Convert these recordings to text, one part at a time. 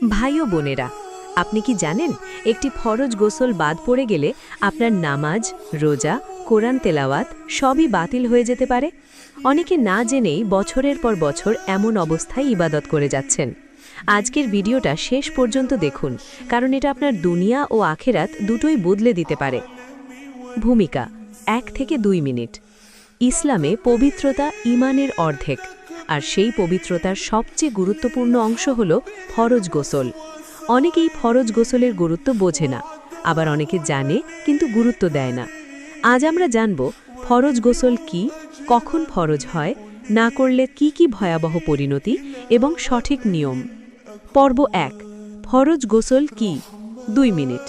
ভাই ও বোনেরা, আপনি কি জানেন, একটি ফরজ গোসল বাদ পড়ে গেলে আপনার নামাজ, রোজা, কোরআন তেলাওয়াত সবই বাতিল হয়ে যেতে পারে? অনেকে না জেনেই বছরের পর বছর এমন অবস্থায় ইবাদত করে যাচ্ছেন। আজকের ভিডিওটা শেষ পর্যন্ত দেখুন, কারণ এটা আপনার দুনিয়া ও আখেরাত দুটোই বদলে দিতে পারে। ভূমিকা, এক থেকে দুই মিনিট। ইসলামে পবিত্রতা ইমানের অর্ধেক। আর সেই পবিত্রতার সবচেয়ে গুরুত্বপূর্ণ অংশ হল ফরজ গোসল। অনেকেই ফরজ গোসলের গুরুত্ব বোঝে না, আবার অনেকে জানে কিন্তু গুরুত্ব দেয় না। আজ আমরা জানব ফরজ গোসল কি, কখন ফরজ হয়, না করলে কি কি ভয়াবহ পরিণতি এবং সঠিক নিয়ম। পর্ব এক, ফরজ গোসল কি? দুই মিনিট।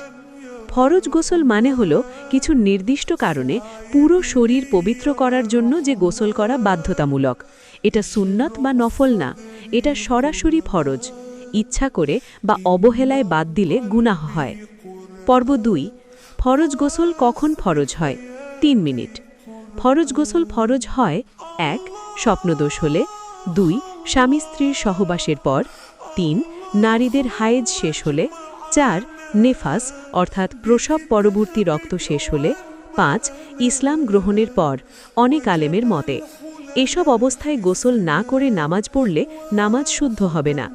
ফরজ গোসল মানে হল কিছু নির্দিষ্ট কারণে পুরো শরীর পবিত্র করার জন্য যে গোসল করা বাধ্যতামূলক। এটা সুন্নত বা নফল না, এটা সরাসরি ফরজ। ইচ্ছা করে বা অবহেলায় বাদ দিলে গুনাহ হয়। পর্ব দুই, ফরজ গোসল কখন ফরজ হয়? তিন মিনিট। ফরজ গোসল ফরজ হয়, এক, স্বপ্নদোষ হলে, দুই, স্বামী স্ত্রীর সহবাসের পর, তিন, নারীদের হায়েজ শেষ হলে, চার, নেফাস, অর্থাৎ প্রসব পরবর্তী রক্ত শেষ হলে, পাঁচ, ইসলাম গ্রহণের পর, অনেক আলেমের মতে। এসব অবস্থায় গোসল না করে নামাজ পড়লে নামাজ শুদ্ধ হবে না।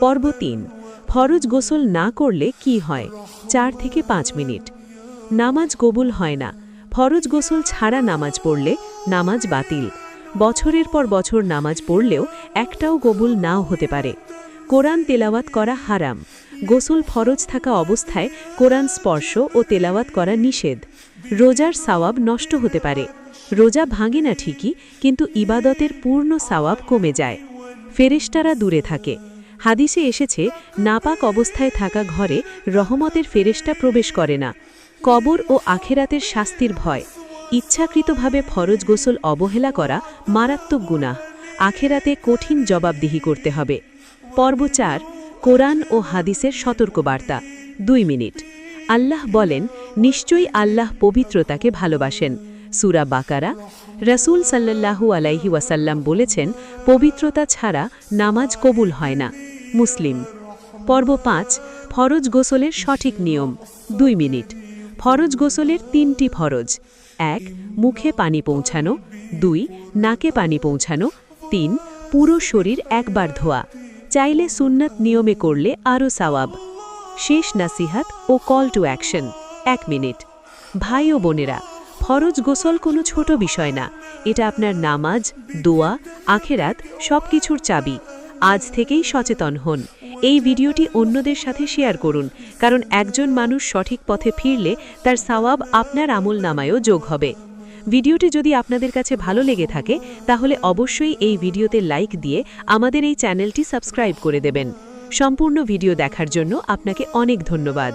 পর্ব তিন, ফরজ গোসল না করলে কি হয়? চার থেকে পাঁচ মিনিট। নামাজ কবুল হয় না। ফরজ গোসল ছাড়া নামাজ পড়লে নামাজ বাতিল। বছরের পর বছর নামাজ পড়লেও একটাও কবুল নাও হতে পারে। কোরআন তেলাওয়াত করা হারাম। গোসল ফরজ থাকা অবস্থায় কোরআন স্পর্শ ও তেলাওয়াত করা নিষেধ। রোজার সাওয়াব নষ্ট হতে পারে। রোজা ভাঙে না ঠিকই, কিন্তু ইবাদতের পূর্ণ সাওয়াব কমে যায়। ফেরেশতারা দূরে থাকে। হাদিসে এসেছে, নাপাক অবস্থায় থাকা ঘরে রহমতের ফেরেশতা প্রবেশ করে না। কবর ও আখেরাতের শাস্তির ভয়। ইচ্ছাকৃতভাবে ফরজ গোসল অবহেলা করা মারাত্মক গুনাহ। আখেরাতে কঠিন জবাবদিহি করতে হবে। পর্ব চার, কোরআন ও হাদিসের সতর্কবার্তা। দুই মিনিট। আল্লাহ বলেন, নিশ্চয়ই আল্লাহ পবিত্রতাকে ভালোবাসেন। সুরা বাকারা রসুল সাল্লাল্লাহু আলাইহি ওয়াসাল্লাম বলেছেন, পবিত্রতা ছাড়া নামাজ কবুল হয় না। মুসলিম। পর্ব পাঁচ, ফরজ গোসলের সঠিক নিয়ম। দুই মিনিট। ফরজ গোসলের তিনটি ফরজ। এক, মুখে পানি পৌঁছানো। দুই, নাকে পানি পৌঁছানো। তিন, পুরো শরীর একবার ধোয়া। চাইলে সুন্নাত নিয়মে করলে আরও সাওয়াব। শেষ নাসিহাত ও কল টু অ্যাকশন এক মিনিট। ভাই ও বোনেরা ফরজ গোসল কোনো ছোট বিষয় না। এটা আপনার নামাজ, দোয়া, আখেরাত সব কিছুর চাবি। আজ থেকেই সচেতন হন। এই ভিডিওটি অন্যদের সাথে শেয়ার করুন, কারণ একজন মানুষ সঠিক পথে ফিরলে তার সাওয়াব আপনার আমল নামায়ও যোগ হবে। ভিডিওটি যদি আপনাদের কাছে ভালো লেগে থাকে, তাহলে অবশ্যই এই ভিডিওতে লাইক দিয়ে আমাদের এই চ্যানেলটি সাবস্ক্রাইব করে দেবেন। সম্পূর্ণ ভিডিও দেখার জন্য আপনাকে অনেক ধন্যবাদ।